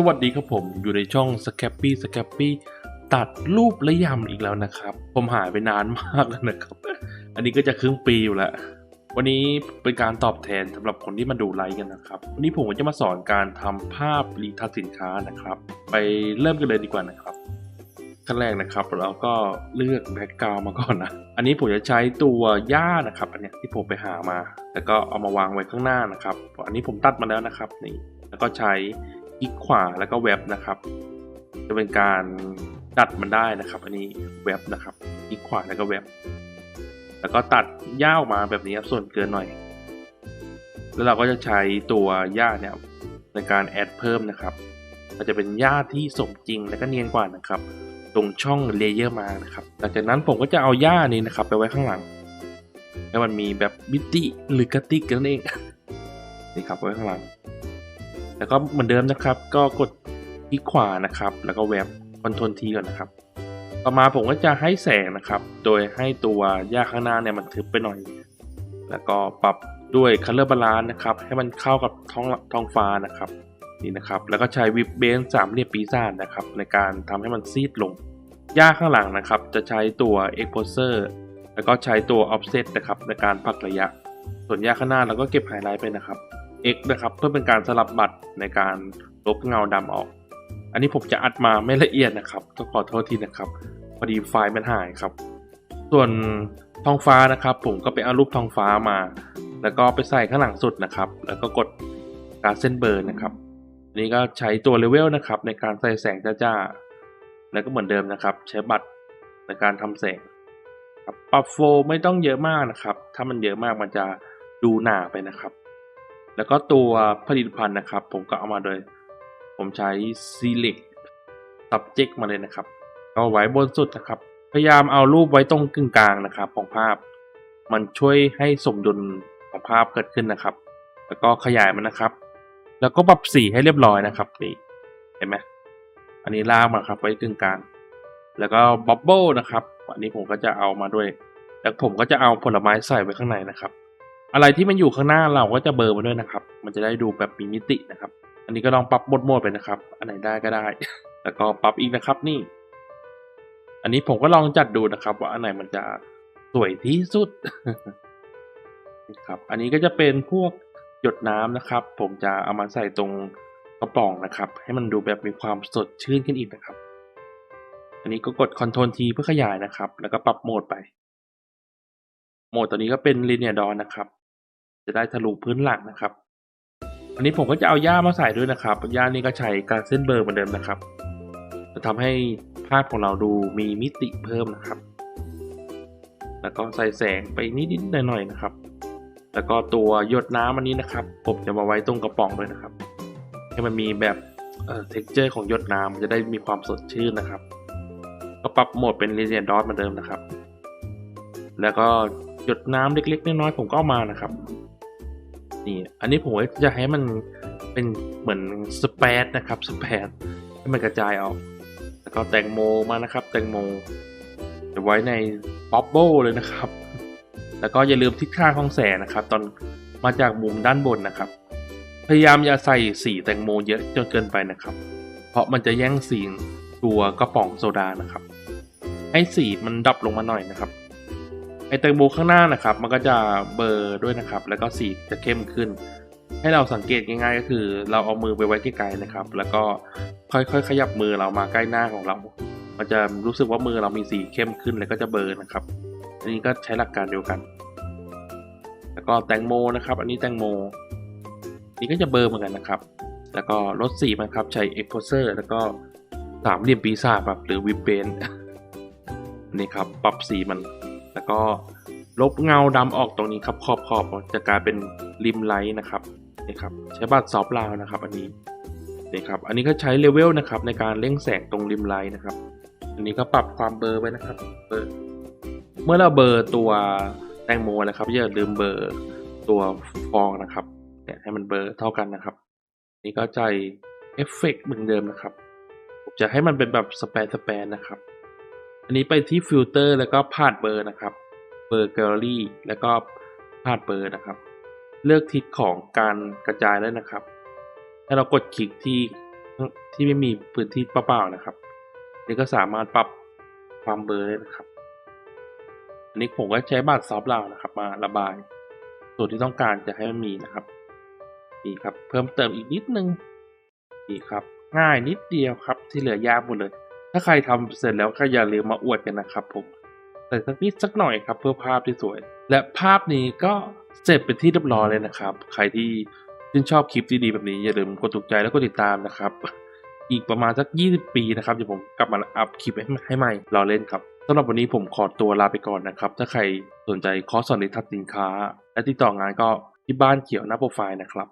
สวัสดีครับผมอยู่ในช่อง s c a p p y s c a p p y ตัดรูปและยำอีกแล้วนะครับ ผมหายไปนานมากแล้วนะครับ อันนี้ก็จะครึ่งปีอยู่แล้ว วันนี้เป็นการตอบแทนสำหรับคนที่มาดูไลฟ์กันนะครับ วันนี้ผมก็จะมาสอนการทำภาพรีทัชสินค้านะครับ ไปเริ่มกันเลยดีกว่านะครับขั้นแรกนะครับเราก็เลือกแบ็กกราวมาก่อนนะ อันนี้ผมจะใช้ตัวหญ้านะครับอันเนี้ยที่ผมไปหามา แล้วก็เอามาวางไว้ข้างหน้านะครับ อันนี้ผมตัดมาแล้วนะครับนี่แล้วก็ใช้ คลิกขวาแล้วก็เว็บนะครับ จะเป็นการตัดมันได้นะครับ อันนี้เว็บนะครับคลิกขวาแล้วก็เว็บ แล้วก็ตัดหญ้าออกมาแบบนี้ครับส่วนเกินหน่อย แล้วเราก็จะใช้ตัวหญ้าเนี่ยในการแอดเพิ่มนะครับมันจะเป็นหญ้าที่สมจริงและก็เนียนกว่านะครับ ตรงช่องเลเยอร์มานะครับหลังจากนั้นผมก็จะเอาหญ้านี้นะครับ ไปไว้ข้างหลังให้มันมีแบบมิติหรือกระติกกันเองนี่ครับไว้ข้างหลัง แล้วก็เหมือนเดิมนะครับ ก็กดคลิกขวานะครับ แล้วก็แว็บคอนโทรลทีก่อนนะครับ ต่อมาผมก็จะให้แสงนะครับ โดยให้ตัวหญ้าข้างหน้าเนี่ยมันทึบไปหน่อย แล้วก็ปรับด้วย color balance นะครับ ให้มันเข้ากับท้องท้องฟ้านะครับนี่นะครับแล้วก็ใช้วิบเบนสามเหลี่ยมปีศาจนะครับ ในการทำให้มันซีดลงหญ้าข้างหลังนะครับ จะใช้ตัว exposure แล้วก็ใช้ตัว offset นะครับ ในการพักระยะ ส่วนหญ้าข้างหน้าเราก็เก็บไฮไลท์ไปนะครับ X นะครับ เพื่อเป็นการสลับบัตรในการลบเงาดำออก อันนี้ผมจะอัดมาไม่ละเอียดนะครับต้องขอโทษทีนะครับพอดีไฟล์มันหายครับ ส่วนทองฟ้านะครับ ผมก็ไปเอารูปทองฟ้ามา แล้วก็ไปใส่ข้างหลังสุดนะครับ แล้วก็กดการเส้นเบอร์นะครับอันนี้ก็ใช้ตัวเลเวลนะครับในการใส่แสงจ้าๆแล้วก็เหมือนเดิมนะครับ ใช้บัตรในการทำแสงปรับโฟไม่ต้องเยอะมากนะครับ ถ้ามันเยอะมากมันจะดูหนาไปนะครับ แล้วก็ตัวผลิตภัณฑ์นะครับ ผมก็เอามาโดย ผมใช้ select subject มาเลยนะครับก็ไว้บนสุดนะครับ พยายามเอารูปไว้ตรงกึ่งกลางนะครับ ของภาพ มันช่วยให้สมดุลของภาพเกิดขึ้นนะครับ แล้วก็ขยายมันนะครับ แล้วก็ปรับสีให้เรียบร้อยนะครับนี่เห็นไหมอันนี้ลากมาครับไว้กึ่งกลาง แล้วก็บับเบิลนะครับ อันนี้ผมก็จะเอามาด้วย แล้วผมก็จะเอาผลไม้ใส่ไว้ข้างในนะครับ อะไรที่มันอยู่ข้างหน้าเราก็จะเบอร์มาด้วยนะครับ มันจะได้ดูแบบมีมิตินะครับ อันนี้ก็ลองปรับโหมดไปนะครับ อันไหนได้ก็ได้ แล้วก็ปรับอีกนะครับนี่ อันนี้ผมก็ลองจัดดูนะครับ ว่าอันไหนมันจะสวยที่สุดครับ อันนี้ก็จะเป็นพวกหยดน้ำนะครับ ผมจะเอามาใส่ตรงกระป๋องนะครับ ให้มันดูแบบมีความสดชื่นขึ้นอีกนะครับ อันนี้ก็กด Ctrl T เพื่อขยายนะครับ แล้วก็ปรับโหมดไป โหมดตัวนี้ก็เป็น Linear Dawn นะครับ จะได้ทะลุพื้นหลังนะครับ อันนี้ผมก็จะเอาหญ้ามาใส่ด้วยนะครับหญ้านี่ก็ใช้การเส้นเบอร์เหมือนเดิมนะครับ จะทำให้ภาพของเราดูมีมิติเพิ่มนะครับ แล้วก็ใส่แสงไปนิดๆหน่อยๆนะครับ แล้วก็ตัวหยดน้ำอันนี้นะครับ ผมจะมาไว้ตรงกระป๋องด้วยนะครับ ให้มันมีแบบเอ่อ texture ของหยดน้ำจะได้มีความสดชื่นนะครับ ก็ปรับโหมดเป็น Linear Dot เหมือนเดิมนะครับ แล้วก็หยดน้ำเล็กๆน้อยๆผมก็เอามานะครับ นี่อันนี้ผมจะให้มันเป็นเหมือนสเปซนะครับสเปซให้มันกระจายออก แล้วก็แตงโมมานะครับ แตงโมจะไว้ในบับเบิลเลยนะครับ แล้วก็อย่าลืมทิศทางของแสงนะครับ ตอนมาจากมุมด้านบนนะครับ พยายามอย่าใส่สีแตงโมเยอะจนเกินไปนะครับ เพราะมันจะแย่งสีตัวกระป๋องโซดานะครับ ให้สีมันดับลงมาหน่อยนะครับ ไอแตงโมข้างหน้านะครับ มันก็จะเบอร์ด้วยนะครับ แล้วก็สีจะเข้มขึ้น ให้เราสังเกตง่ายๆ ก็คือ เราเอามือไปไว้ที่ไกลนะครับ แล้วก็ค่อยๆ ขยับมือเรามาใกล้หน้าของเรา มันจะรู้สึกว่ามือเรามีสีเข้มขึ้นแล้วก็จะเบอร์นะครับ อันนี้ก็ใช้หลักการเดียวกัน แล้วก็แตงโมนะครับ อันนี้แตงโม นี่ก็จะเบอร์เหมือนกันนะครับ แล้วก็ลดสีมันครับ ใช้ exposure แล้วก็สามเหลี่ยมปีศาจแบบหรือวิบเบนนี่ครับ ปรับสีมัน แล้วก็ลบเงาดำออกตรงนี้ครับขอบขอบจะกลายเป็นริมไลท์นะครับนี่ครับใช้บัตรซอฟต์ลาวนะครับ อันนี้นี่ครับอันนี้ก็ใช้เลเวลนะครับในการเร่งแสงตรงริมไลท์นะครับ อันนี้ก็ปรับความเบอร์ไว้นะครับเบลอเมื่อเราเบอร์ตัวแตงโมนะครับอย่าลืมเบอร์ตัวฟองนะครับเนี่ยให้มันเบอร์เท่ากันนะครับ นี่ก็ใจเอฟเฟกต์เหมือนเดิมนะครับผมจะให้มันเป็นแบบสเปนสเปนนะครับ อันนี้ไปที่ฟิลเตอร์แล้วก็พาดเบอร์นะครับเบอร์แกลเลอรี่แล้วก็พาดเบอร์นะครับ เลือกทิศของการกระจายได้นะครับให้เรากดคลิกที่ที่ไม่มีพื้นที่เปล่าๆนะครับนี่ก็สามารถปรับความเบลอได้นะครับ อันนี้ผมก็ใช้บัตรซอฟต์ลาวนะครับ มาระบาย ส่วนที่ต้องการจะให้มันมีนะครับนี่ครับ เพิ่มเติมอีกนิดนึงนี่ครับ ง่ายนิดเดียวครับที่เหลือยากหมดเลย ถ้าใครทำเสร็จแล้วก็อย่าลืมมาอวดกันนะครับผมแต่สักนิดสักหน่อยครับเพื่อภาพที่สวย และภาพนี้ก็เสร็จเป็นที่เรียบร้อยเลยนะครับ ใครที่ชื่นชอบคลิปดีๆแบบนี้อย่าลืมกดถูกใจแล้วก็ติดตามนะครับ อีกประมาณสัก 20 ปีนะครับเดี๋ยวผมกลับมาอัพคลิปให้ให้ใหม่รอเล่นครับสำหรับวันนี้ผมขอตัวลาไปก่อนนะครับ ถ้าใครสนใจคอร์สสอนนิทัศน์สินค้า และติดต่องานก็ที่บ้านเขียวหน้าโปรไฟล์นะครับ